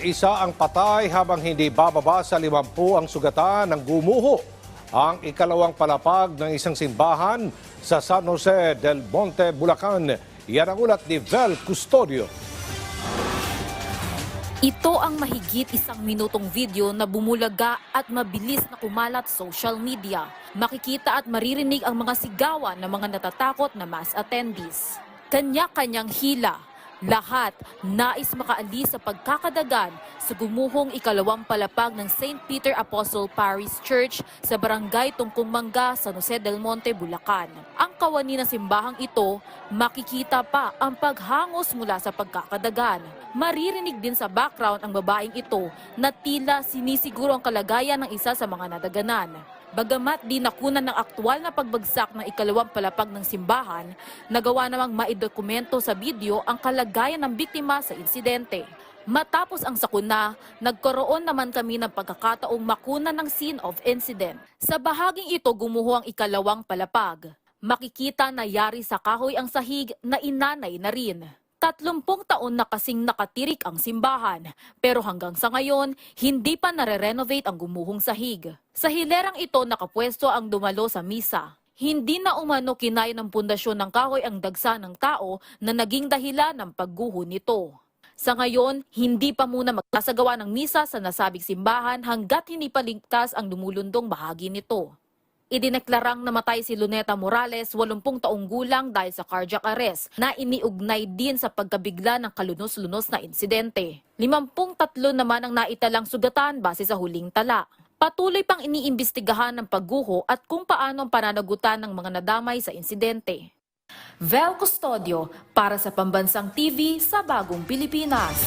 Isa ang patay habang hindi bababa sa 50 ang sugatan ng gumuho. Ang ikalawang palapag ng isang simbahan sa San Jose del Monte, Bulacan. Yan ang ulat ni Vel Custodio. Ito ang mahigit isang minutong video na bumulaga at mabilis na kumalat social media. Makikita at maririnig ang mga sigawan ng mga natatakot na mass attendees. Kanya-kanyang hila. Lahat nais makaalis sa pagkakadagan sa gumuhong ikalawang palapag ng St. Peter Apostle Parish Church sa barangay Tungkong Mangga, San Jose del Monte, Bulacan. Ang kawani ng simbahang ito, makikita pa ang paghangos mula sa pagkakadagan. Maririnig din sa background ang babaeng ito na tila sinisiguro ang kalagayan ng isa sa mga nadaganan. Bagamat di nakunan ng aktwal na pagbagsak ng ikalawang palapag ng simbahan, nagawa namang maidokumento sa video ang kalagayan ng biktima sa insidente. Matapos ang sakuna, nagkaroon naman kami ng pagkakataong makuna ng scene of incident. Sa bahaging ito gumuho ang ikalawang palapag. Makikita na yari sa kahoy ang sahig na inanay na rin. Tatlumpong taon na kasing nakatirik ang simbahan, pero hanggang sa ngayon, hindi pa nare-renovate ang gumuhong sahig. Sa hilerang ito nakapwesto ang dumalo sa misa. Hindi na umano kinaya ng pundasyon ng kahoy ang dagsa ng tao na naging dahilan ng pagguho nito. Sa ngayon, hindi pa muna magkasagawa ng misa sa nasabing simbahan hanggat hindi pa ligtas ang dumulundong bahagi nito. Idineklarang namatay si Luneta Morales, 80 taong gulang dahil sa cardiac arrest na iniugnay din sa pagkabigla ng kalunos-lunos na insidente. 53 naman ang naitalang sugatan base sa huling tala. Patuloy pang iniimbestigahan ng pagguho at kung paano ang pananagutan ng mga nadamay sa insidente. Vel Custodio para sa Pambansang TV sa Bagong Pilipinas.